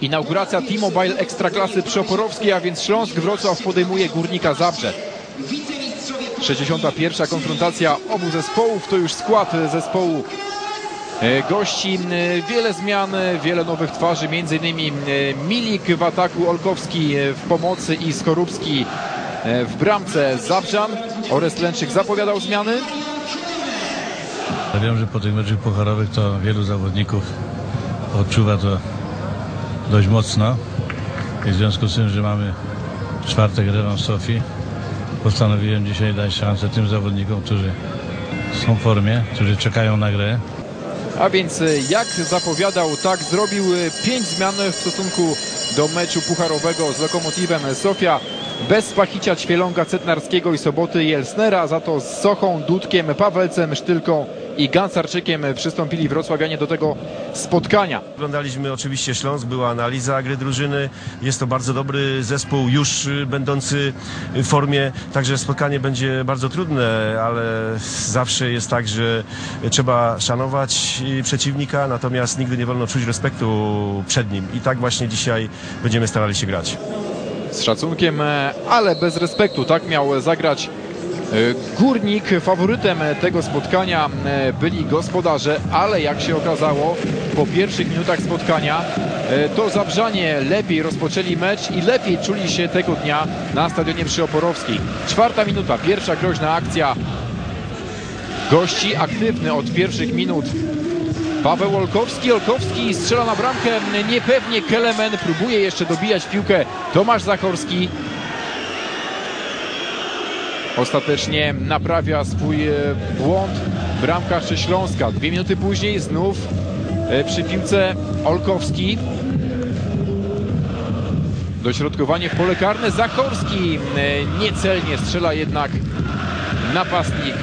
Inauguracja T-Mobile Ekstraklasy przy Oporowskiej, a więc Śląsk Wrocław podejmuje Górnika Zabrze. 61. konfrontacja obu zespołów to już skład zespołu e, gości. Wiele zmian, wiele nowych twarzy, e, Milik w ataku, Olkowski e, w pomocy i Skorupski e, w bramce Zabrzan. Orest Lęczyk zapowiadał zmiany. Ja wiem, że po tych meczach pucharowych to wielu zawodników odczuwa to dość mocno. I w związku z tym, że mamy czwartek rewans Sofii, postanowiłem dzisiaj dać szansę tym zawodnikom, którzy są w formie, którzy czekają na grę. A więc e, jak zapowiadał, tak zrobił e, pięć zmian w stosunku do meczu pucharowego z Lokomotywem Sofia. Bez Pachicia, Ćwielonga, Cetnarskiego i Soboty i Elsnera, za to z Sochą, Dudkiem, Pawelcem, Sztylką i Gancarczykiem przystąpili wrocławianie do tego spotkania. Oglądaliśmy oczywiście Śląsk, była analiza gry drużyny. Jest to bardzo dobry zespół, już y, będący w formie, także spotkanie będzie bardzo trudne, ale zawsze jest tak, że trzeba szanować przeciwnika, natomiast nigdy nie wolno czuć respektu przed nim. I tak właśnie dzisiaj będziemy starali się grać. z szacunkiem, e, ale bez respektu. Tak miał zagrać Górnik. Faworytem tego spotkania e, byli gospodarze, ale jak się okazało, po pierwszych minutach spotkania e, to Zabrzanie lepiej rozpoczęli mecz i lepiej czuli się tego dnia na stadionie przy Oporowskiej. Czwarta minuta, pierwsza groźna akcja gości, aktywny od pierwszych minut Paweł Olkowski, Olkowski strzela na bramkę, niepewnie Kelemen próbuje jeszcze dobijać piłkę, Tomasz Zachorski ostatecznie naprawia swój e, błąd bramkarz Śląska. Dwie minuty później znów e, przy piłce Olkowski dośrodkowanie w pole karne, Zachorski e, niecelnie strzela jednak napastnik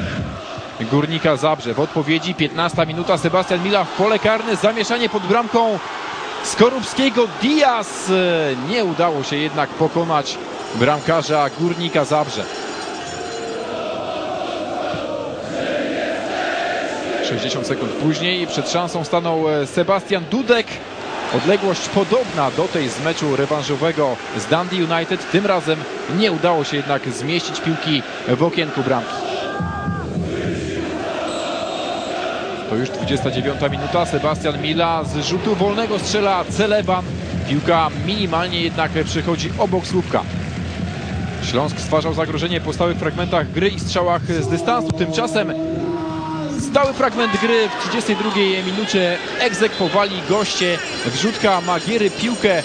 Górnika Zabrze. W odpowiedzi 15 minuta Sebastian Mila w pole karne. Zamieszanie pod bramką Skorupskiego. Diaz. Nie udało się jednak pokonać bramkarza Górnika Zabrze. 60 sekund później przed szansą stanął e, Sebastian Dudek. Odległość podobna do tej z meczu rewanżowego z Dundee United. Tym razem nie udało się jednak zmieścić piłki w okienku bramki. To już 29 minuta. Sebastian Mila z rzutu wolnego strzela Celeban. Piłka minimalnie jednak przechodzi obok słupka. Śląsk stwarzał zagrożenie po stałych fragmentach gry i strzałach z dystansu. Tymczasem stały fragment gry w 32 minucie egzekwowali goście. Wrzutka Magiery piłkę,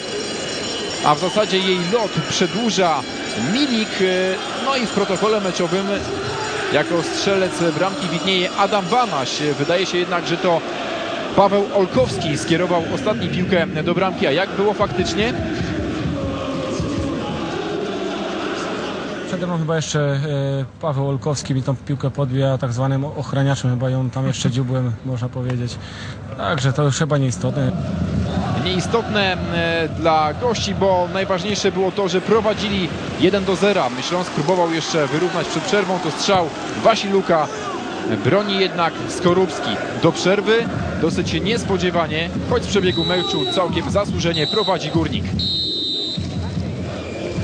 a w zasadzie jej lot przedłuża Milik. No i w protokole meczowym jako strzelec bramki widnieje Adam Banaś. Wydaje się jednak, że to Paweł Olkowski skierował ostatni piłkę do bramki. A jak było faktycznie? Przede mną chyba jeszcze e, Paweł Olkowski mi tą piłkę podbija tak zwanym ochraniaczem, chyba ją tam jeszcze dziubłem, można powiedzieć. Także to już chyba nieistotne. Nieistotne e, dla gości, bo najważniejsze było to, że prowadzili 1 do 0. Śląsk próbował jeszcze wyrównać przed przerwą. To strzał Wasiluka. Broni jednak Skorupski. Do przerwy dosyć niespodziewanie, choć w przebiegu meczu całkiem zasłużenie prowadzi Górnik.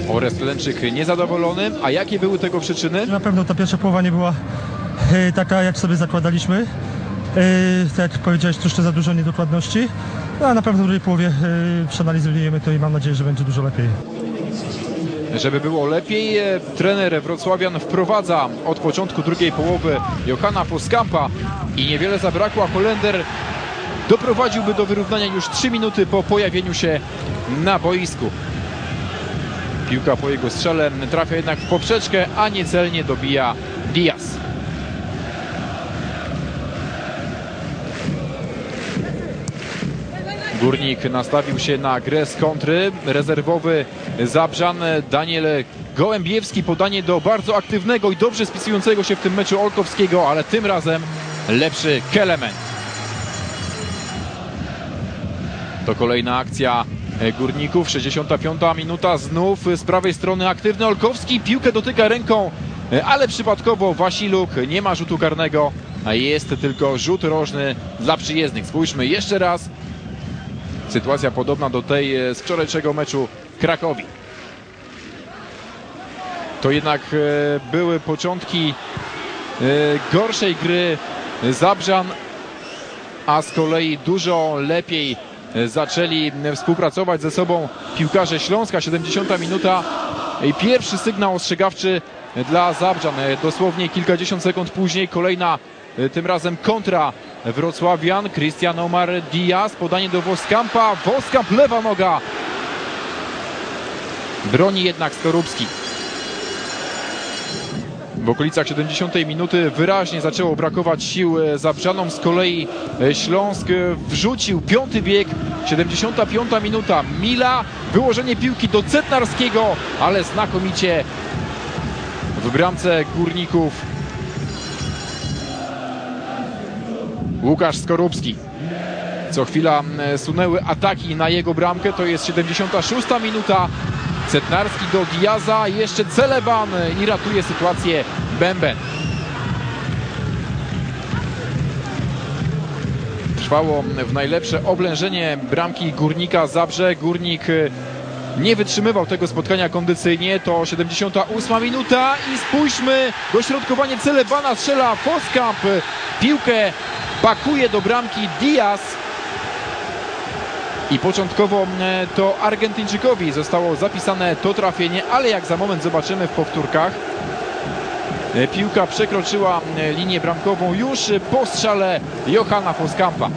Orest Lęczyk niezadowolony. A jakie były tego przyczyny? Na pewno ta pierwsza połowa nie była e, taka, jak sobie zakładaliśmy. E, tak jak powiedziałeś, troszkę za dużo niedokładności. No, a na pewno w drugiej połowie e, przeanalizujemy to i mam nadzieję, że będzie dużo lepiej. Żeby było lepiej, trener Wrocławian wprowadza od początku drugiej połowy Johanna Foskampa i niewiele zabrakło, a Holender doprowadziłby do wyrównania już 3 minuty po pojawieniu się na boisku. Piłka po jego strzele trafia jednak w poprzeczkę, a niecelnie dobija Diaz. Górnik nastawił się na grę z kontry. Rezerwowy Zabrzan Daniel Gołębiewski. Podanie do bardzo aktywnego i dobrze spisującego się w tym meczu Olkowskiego, ale tym razem lepszy Kelemen. To kolejna akcja Górników. 65 minuta. Znów z prawej strony aktywny Olkowski. Piłkę dotyka ręką, ale przypadkowo Wasiluk. Nie ma rzutu karnego, a jest tylko rzut rożny dla przyjezdnych. Spójrzmy jeszcze raz. Sytuacja podobna do tej e, z wczorajszego meczu Krakowi. To jednak e, były początki e, gorszej gry Zabrzan, a z kolei dużo lepiej e, zaczęli e, współpracować ze sobą piłkarze Śląska. 70 minuta i pierwszy sygnał ostrzegawczy dla Zabrzan. E, Dosłownie kilkadziesiąt sekund później kolejna e, tym razem kontra Wrocławian. Christian Omar Diaz, podanie do Woskampa. Woskamp, lewa noga. Broni jednak Skorupski. W okolicach 70 minuty wyraźnie zaczęło brakować sił e, Zabrzanom. Z kolei e, Śląsk e, wrzucił piąty bieg. 75 minuta. Mila, wyłożenie piłki do Cetnarskiego, ale znakomicie w bramce Górników Łukasz Skorupski. Co chwila sunęły ataki na jego bramkę. To jest 76 minuta. Cetnarski do Diaza, jeszcze Celeban i ratuje sytuację Bęben. Trwało w najlepsze oblężenie bramki Górnika Zabrze. Górnik e, nie wytrzymywał tego spotkania kondycyjnie. To 78 minuta i spójrzmy, dośrodkowanie Celebana strzela Foskamp. Piłkę pakuje do bramki Diaz. I początkowo e, to Argentyńczykowi zostało zapisane to trafienie, ale jak za moment zobaczymy w powtórkach, e, piłka przekroczyła e, linię bramkową już po strzale Johanna Foskampa.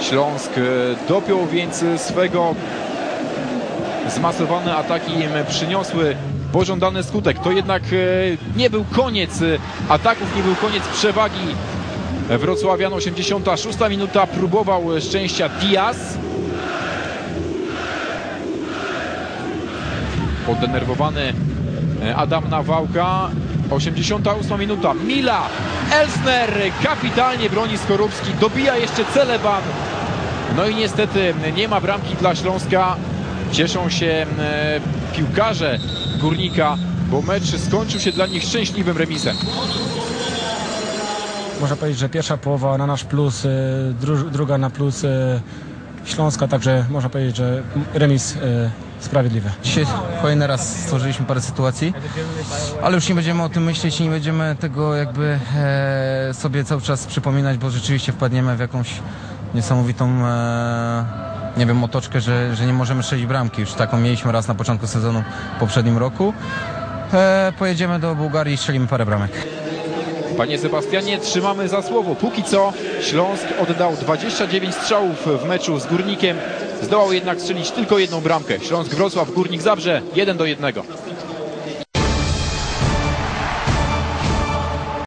Śląsk e, dopiął więc swego zmasowane ataki im przyniosły pożądany skutek. To jednak e, nie był koniec e, ataków, nie był koniec przewagi Wrocławian. 86 minuta próbował szczęścia Diaz. Poddenerwowany e, Adam Nawałka. 88 minuta. Mila. Elsner kapitalnie broni Skorupski. Dobija jeszcze Celeban. No i niestety nie ma bramki dla Śląska. Cieszą się e, piłkarze Górnika, bo mecz skończył się dla nich szczęśliwym remisem. Można powiedzieć, że pierwsza połowa na nasz plus, y, dru, druga na plus y, Śląska, także można powiedzieć, że remis y, sprawiedliwy. Dzisiaj kolejny raz stworzyliśmy parę sytuacji, ale już nie będziemy o tym myśleć i nie będziemy tego jakby e, sobie cały czas przypominać, bo rzeczywiście wpadniemy w jakąś niesamowitą, e, nie wiem, otoczkę, że, że nie możemy strzelić bramki. Już taką mieliśmy raz na początku sezonu w poprzednim roku. E, pojedziemy do Bułgarii i strzelimy parę bramek. Panie Sebastianie, trzymamy za słowo. Póki co Śląsk oddał 29 strzałów w meczu z Górnikiem. Zdołał jednak strzelić tylko jedną bramkę. Śląsk Wrocław, Górnik Zabrze 1 do 1.